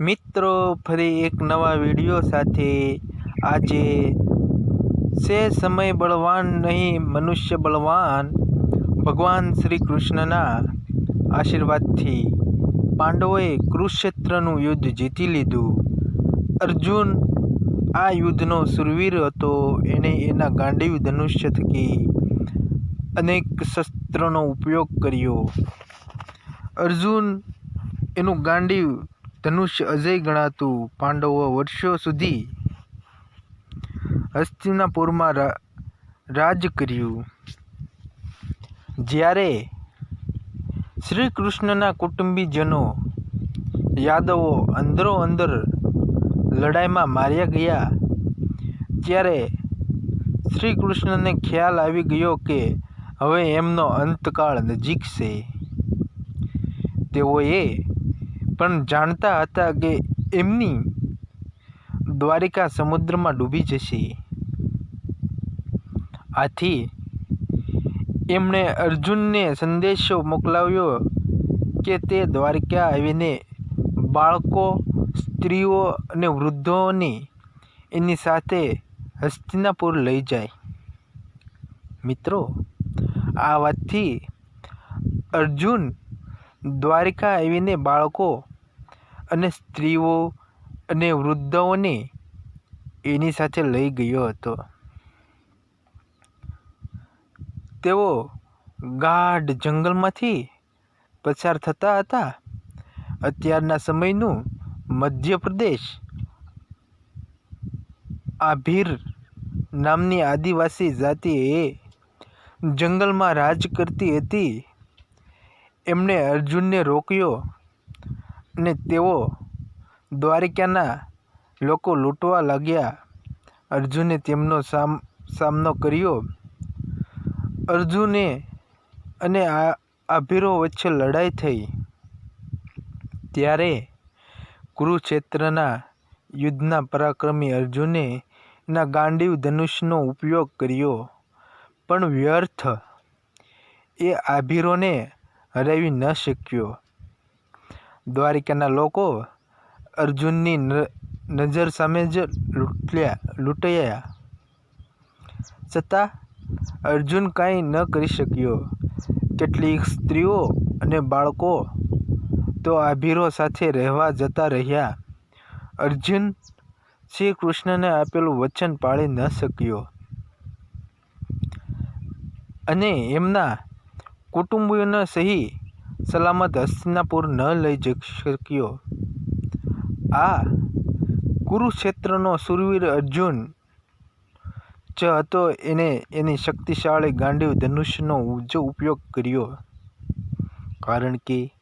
મિત્રો, ફરી એક નવા વીડિયો સાથે આજે સે સમય બળવાન નહીં, મનુષ્ય બળવાન. ભગવાન શ્રી કૃષ્ણના આશીર્વાદથી પાંડવોએ કુરુક્ષેત્રનું યુદ્ધ જીતી લીધું. અર્જુન આ યુદ્ધનો સુરવીર હતો. એણે એના ગાંડીવ ધનુષ્ય થકી અનેક શસ્ત્રોનો ઉપયોગ કર્યો. અર્જુન એનું ગાંડીવ ધનુષ્ય અજય ગણાતું પાંડવો વર્ષો સુધી હસ્તિનાપુરમાં રાજ કર્યું. જ્યારે શ્રી કૃષ્ણના કુટુંબીજનો યાદવો અંદરો અંદર લડાઈમાં માર્યા ગયા, ત્યારે શ્રી કૃષ્ણને ખ્યાલ આવી ગયો કે હવે એમનો અંતકાળ નજીક છે. તેઓએ પણ જાણતા હતા કે એમની દ્વારિકા સમુદ્રમાં ડૂબી જશે. આથી એમણે અર્જુનને સંદેશો મોકલાવ્યો કે તે દ્વારિકા આવીને બાળકો, સ્ત્રીઓ અને વૃદ્ધોને એની સાથે હસ્તિનાપુર લઈ જાય. મિત્રો, આ વાતથી અર્જુન દ્વારિકા આવીને બાળકો અને સ્ત્રીઓ અને વૃદ્ધોને એની સાથે લઈ ગયો હતો. તેઓ ગાઢ જંગલમાંથી પસાર થતા હતા. અત્યારના સમયનું મધ્યપ્રદેશ આભીર નામની આદિવાસી જાતિ એ જંગલમાં રાજ કરતી હતી. એમણે અર્જુનને રોક્યો અને તેઓ દ્વારિકાના લોકો લૂંટવા લાગ્યા. અર્જુને તેમનો સામ, સામનો કર્યો. અર્જુને અને આ, આભીરો વચ્ચે લડાઈ થઈ. ત્યારે કુરુક્ષેત્રના યુદ્ધના પરાક્રમી અર્જુને ગાંડીવ ધનુષનો ઉપયોગ કર્યો. પણ વ્યર્થ એ આભીરોને હરાવી ન શક્યો. દ્વારિકાના લોકો અર્જુનની નજર સામે જ લૂંટ્યા, લૂંટાયા. છતાં અર્જુન કાંઈ ન કરી શક્યો. કેટલીક સ્ત્રીઓ અને બાળકો તો આભીરો સાથે રહેવા જતા રહ્યા. અર્જુન શ્રી કૃષ્ણને આપેલું વચન પાળી ન શક્યો. અને એમના કુટુંબીઓને સહી સલામત હસ્તિનાપુર ન લઈ જઈ શક્યો. આ કુરુક્ષેત્રનો સુરવીર અર્જુન જ હતો. એને એની શક્તિશાળી ગાંડીવ ધનુષ્યનો જ ઉપયોગ કર્યો. કારણ કે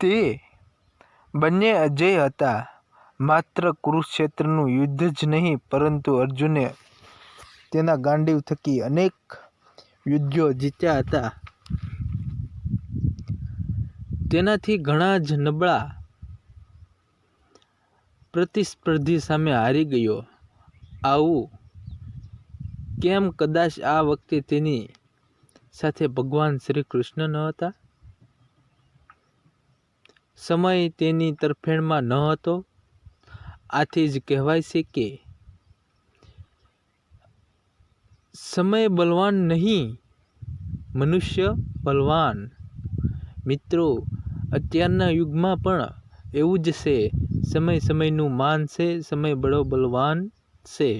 તે બંને અજય હતા. માત્ર કુરુક્ષેત્રનું યુદ્ધ જ નહીં, પરંતુ અર્જુને તેના ગાંડીવ થકી અનેક યુદ્ધો જીત્યા હતા. તેનાથી ઘણા જ નબળા પ્રતિસ્પર્ધી સામે હારી ગયો. આવું કેમ કદાચ આ વખતે તેની સાથે ભગવાન શ્રી કૃષ્ણ ન હતા? સમય તેની તરફેણમાં ન હતો. આથી જ કહેવાય છે કે સમય બલવાન નહીં, મનુષ્ય બલવાન. મિત્રો અત્યારના યુગમાં પણ એવું જ છે. સમય સમયનું માન છે સમય બડો બલવાન છે.